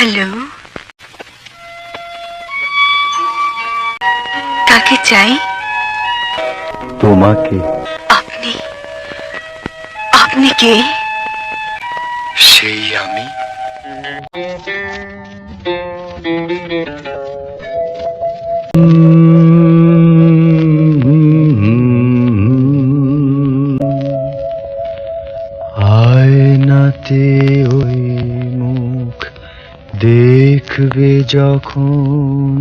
Hello? কাকে চাই? তোমাকে। আপনি। আপনি কে? সেই আমি। আয়নাতে ওই দেখবে যখন।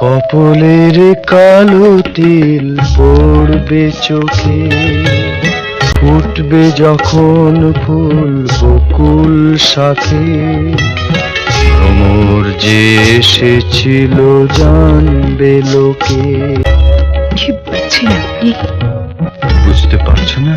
কপলের কালো তিল পড়বে চোখে ফুটবে যখন ফুল বকুল শাখে ভ্রমর যে এসেছিল জানবে লোকে কি বলছেন আপনি বুঝতে পারছ না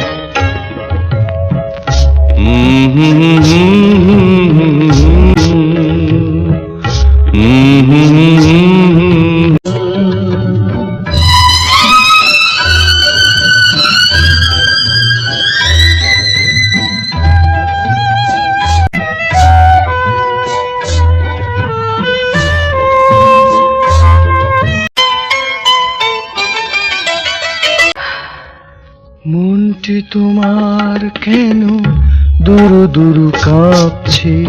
মনটি তোমার কেন? দূর দূর কাঁপছে।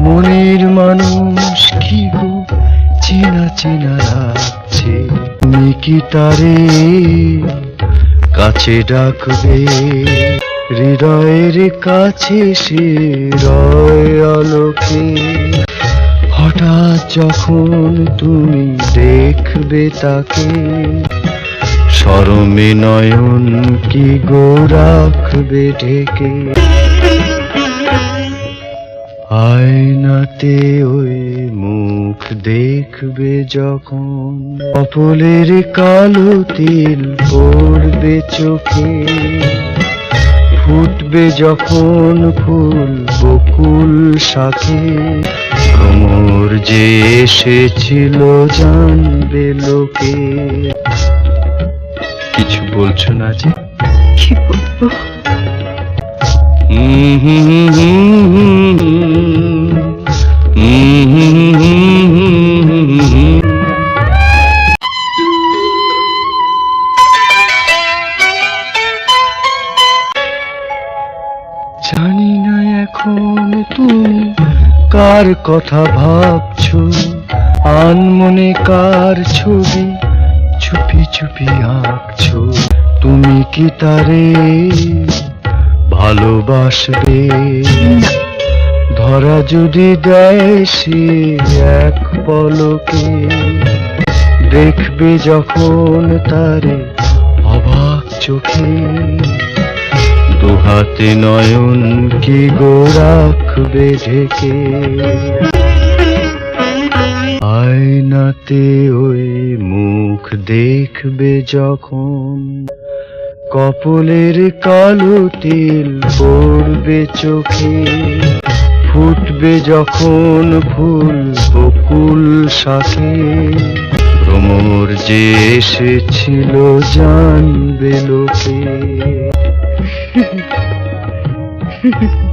মনের মানুষ কি গো? চেনা চেনা লাগছে। তুমি কি তারে কাছে ডাকবে? হৃদয়ের কাছে সে রয় আলোকে। হঠাৎ যখন তুমি দেখবে তাকে সরমে নয়ন কি গো রাখবে আয়নাতে ওই মুখ দেখবে যখন অপলের কালো তিল পড়বে চোখে। ফুটবে যখন ফুল বকুল শাখে ভ্রমর যে এসেছিল, জানবে লোকে। কিছু বলছো না যে? কি বলব? জানি না এখন তুমি কার কথা ভাবছ আনমনে কার ছবি? চুপি চুপি আঁকছো। তুমি কি তারে ভালোবাসবে? ধরা যদি দেয় সে এক পলকে, দেখবে যখন তারে অবাক চোখে। দুহাতে নয়ন কি গো রাখবে ঢেকে? আয়নাতে ওই দেখবে যখন কপলের কালো তিল পড়বে চোখে, ফুটবে যখন ফুল বকুল শাখে ভ্রমর যে এসেছিল জানবে লোকে।